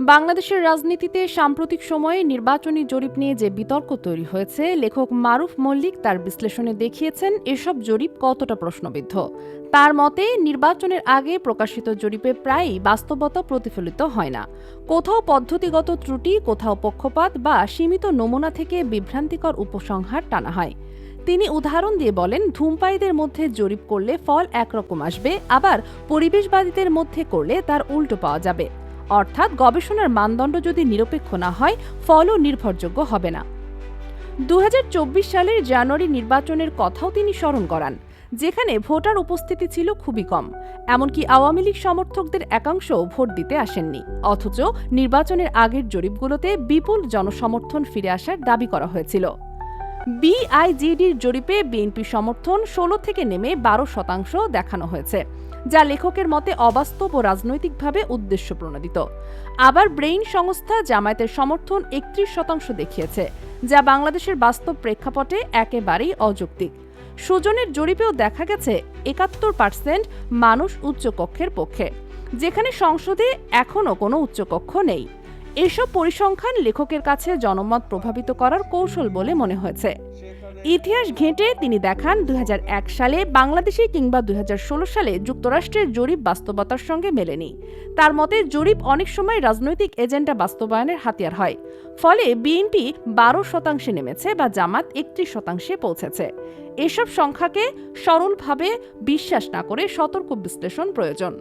বাংলাদেশের রাজনীতিতে সাম্প্রতিক সময়ে নির্বাচনী জরিপ নিয়ে যে বিতর্ক তৈরি হয়েছে, লেখক মারুফ মল্লিক তার বিশ্লেষণে দেখিয়েছেন, এসব জরিপ কতটা প্রশ্নবিদ্ধ? তার মতে, নির্বাচনের আগে প্রকাশিত জরিপে প্রায়ই বাস্তবতা প্রতিফলিত হয় না। কোথাও পদ্ধতিগত ত্রুটি, কোথাও পক্ষপাত বা সীমিত নমুনা থেকে বিভ্রান্তিকর উপসংহার টানা হয়। তিনি উদাহরণ দিয়ে বলেন, ধূমপায়ীদের মধ্যে জরিপ করলে ফল একরকম আসবে, আবার পরিবেশবাদীদের মধ্যে করলে তার উল্টো পাওয়া যাবে। অর্থাৎ গবেষণার মানদণ্ড যদি নিরপেক্ষ না হয়, ফলও নির্ভরযোগ্য হবে না। দু হাজার চব্বিশ সালের জানুয়ারি নির্বাচনের কথাও তিনি স্মরণ করান, যেখানে ভোটার উপস্থিতি ছিল খুবই কম। এমনকি আওয়ামী লীগ সমর্থকদের একাংশ ভোট দিতে আসেননি। অথচ নির্বাচনের আগের জরিপগুলোতে বিপুল জনসমর্থন ফিরে আসার দাবি করা হয়েছিল। বিআইজিডির জরিপে বিএনপি সমর্থন ষোলো থেকে নেমে বারো শতাংশ দেখানো হয়েছে, যা লেখকের মতে অবাস্তব ও রাজনৈতিকভাবে উদ্দেশ্য প্রণোদিত আবার ব্রেইন সংস্থা জামায়াতের সমর্থন একত্রিশ শতাংশ দেখিয়েছে, যা বাংলাদেশের বাস্তব প্রেক্ষাপটে একেবারেই অযৌক্তিক। সুজনের জরিপেও দেখা গেছে, একাত্তর পার্সেন্ট মানুষ উচ্চকক্ষের পক্ষে, যেখানে সংসদে এখনও কোনো উচ্চকক্ষ নেই। এসব পরিসংখ্যান লেখকের কাছে জনমত প্রভাবিত করার কৌশল বলে মনে হয়েছে। ইতিহাস ঘেঁটে তিনি দেখান দুই হাজার এক সালে বাংলাদেশে কিংবা দুই হাজার ষোলো সালে যুক্তরাষ্ট্রের জরিপ বাস্তবতার সঙ্গে মেলেনি। তার মতে, জরিপ অনেক সময় রাজনৈতিক এজেন্ডা বাস্তবায়নের হাতিয়ার হয়। ফলে বিএনপি বারো শতাংশে নেমেছে বা জামাত একত্রিশ শতাংশে পৌঁছেছে। এসব সংখ্যাকে সরলভাবে বিশ্বাস না করে সতর্ক বিশ্লেষণ প্রয়োজন।